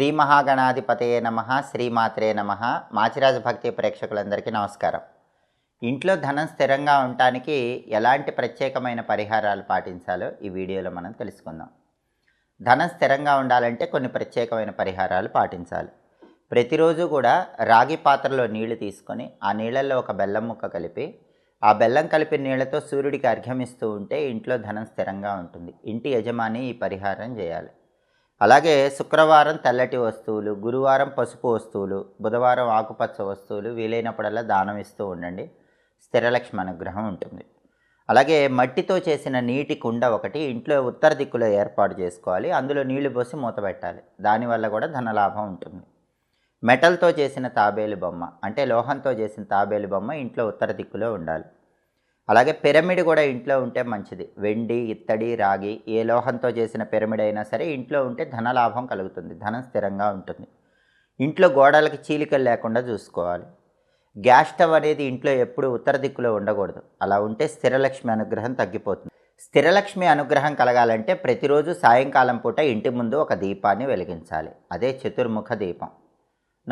శ్రీ మహాగణాధిపతయే నమ శ్రీమాత్రే నమ. మాచిరాజ భక్తి ప్రేక్షకులందరికీ నమస్కారం. ఇంట్లో ధనం స్థిరంగా ఉండటానికి ఎలాంటి ప్రత్యేకమైన పరిహారాలు పాటించాలో ఈ వీడియోలో మనం తెలుసుకుందాం. ధనం స్థిరంగా ఉండాలంటే కొన్ని ప్రత్యేకమైన పరిహారాలు పాటించాలి. ప్రతిరోజు కూడా రాగి పాత్రలో నీళ్ళు తీసుకొని ఆ నీళ్ళల్లో ఒక బెల్లం ముక్క కలిపి ఆ బెల్లం కలిపిన నీళ్ళతో సూర్యుడికి అర్ఘ్యమిస్తూ ఉంటే ఇంట్లో ధనం స్థిరంగా ఉంటుంది. ఇంటి యజమాని ఈ పరిహారం చేయాలి. అలాగే శుక్రవారం తెల్లటి వస్తువులు గురువారం పసుపు వస్తువులు బుధవారం ఆకుపచ్చ వస్తువులు వీలైనప్పుడల్లా దానం ఇస్తూ ఉండండి. స్థిరలక్ష్మి అనుగ్రహం ఉంటుంది. అలాగే మట్టితో చేసిన నీటి కుండ ఒకటి ఇంట్లో ఉత్తర దిక్కులో ఏర్పాటు చేసుకోవాలి. అందులో నీళ్ళు పోసి మూత పెట్టాలి. దానివల్ల కూడా ధనలాభం ఉంటుంది. మెటల్తో చేసిన తాబేలు బొమ్మ అంటే లోహంతో చేసిన తాబేలు బొమ్మ ఇంట్లో ఉత్తర దిక్కులో ఉండాలి. అలాగే పిరమిడ్ కూడా ఇంట్లో ఉంటే మంచిది. వెండి ఇత్తడి రాగి ఏ లోహంతో చేసిన పిరమిడ్ అయినా సరే ఇంట్లో ఉంటే ధనలాభం కలుగుతుంది. ధనం స్థిరంగా ఉంటుంది. ఇంట్లో గోడలకి చీలికలు లేకుండా చూసుకోవాలి. గ్యాస్ స్టవ్ అనేది ఇంట్లో ఎప్పుడు ఉత్తర దిక్కులో ఉండకూడదు. అలా ఉంటే స్థిరలక్ష్మి అనుగ్రహం తగ్గిపోతుంది. స్థిరలక్ష్మి అనుగ్రహం కలగాలంటే ప్రతిరోజు సాయంకాలం పూట ఇంటి ముందు ఒక దీపాన్ని వెలిగించాలి. అదే చతుర్ముఖ దీపం.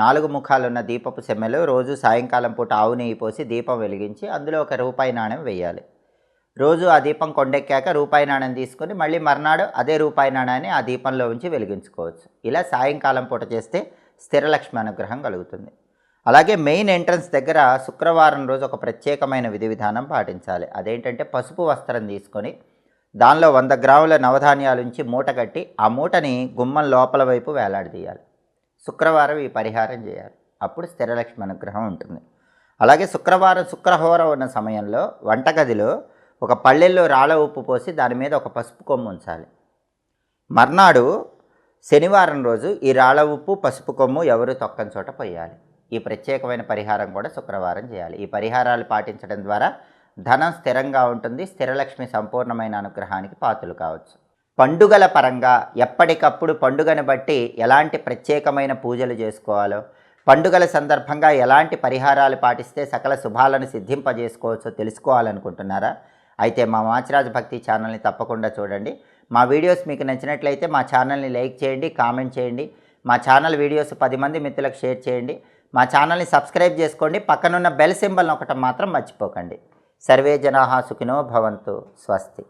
నాలుగు ముఖాలున్న దీపపు సెమ్మెలో రోజు సాయంకాలం పూట ఆవు నెయ్యి పోసి దీపం వెలిగించి అందులో ఒక రూపాయి నాణెం వేయాలి రోజు ఆ దీపం కొండెక్కాక రూపాయి నాణ్యం తీసుకొని మళ్ళీ మర్నాడు అదే రూపాయి నాణాన్ని ఆ దీపంలో ఉంచి వెలిగించుకోవచ్చు. ఇలా సాయంకాలం పూట చేస్తే స్థిరలక్ష్మి అనుగ్రహం కలుగుతుంది. అలాగే మెయిన్ ఎంట్రన్స్ దగ్గర శుక్రవారం రోజు ఒక ప్రత్యేకమైన విధి విధానం పాటించాలి. అదేంటంటే పసుపు వస్త్రం తీసుకొని దానిలో వంద గ్రాముల నవధాన్యాలు ఉంచి మూట కట్టి ఆ మూటని గుమ్మం లోపల వైపు వేలాడదీయాలి. శుక్రవారం ఈ పరిహారం చేయాలి. అప్పుడు స్థిరలక్ష్మి అనుగ్రహం ఉంటుంది. అలాగే శుక్రవారం శుక్రహోర ఉన్న సమయంలో వంటగదిలో ఒక పళ్ళెల్లో రాళ్ళ ఉప్పు పోసి దాని మీద ఒక పసుపు కొమ్ము ఉంచాలి. మర్నాడు శనివారం రోజు ఈ రాళ్ళ ఉప్పు పసుపు కొమ్ము ఎవరు తొక్కని చోట పోయాలి ఈ ప్రత్యేకమైన పరిహారం కూడా శుక్రవారం చేయాలి. ఈ పరిహారాలు పాటించడం ద్వారా ధనం స్థిరంగా ఉంటుంది. స్థిరలక్ష్మి సంపూర్ణమైన అనుగ్రహానికి పాత్రలు కావచ్చు. పండుగల పరంగా ఎప్పటికప్పుడు పండుగను బట్టి ఎలాంటి ప్రత్యేకమైన పూజలు చేసుకోవాలో పండుగల సందర్భంగా ఎలాంటి పరిహారాలు పాటిస్తే సకల శుభాలను సిద్ధింపజేసుకోవచ్చో తెలుసుకోవాలనుకుంటున్నారా? అయితే మా మాచిరాజ్ భక్తి ఛానల్ని తప్పకుండా చూడండి. మా వీడియోస్ మీకు నచ్చినట్లయితే మా ఛానల్ని లైక్ చేయండి కామెంట్ చేయండి. మా ఛానల్ వీడియోస్ పది మంది మిత్రులకు షేర్ చేయండి. మా ఛానల్ని సబ్స్క్రైబ్ చేసుకోండి. పక్కనున్న బెల్ సింబల్ని ఒకటి మాత్రం మర్చిపోకండి. సర్వే జనాహా సుఖినో భవంతు. స్వస్తి.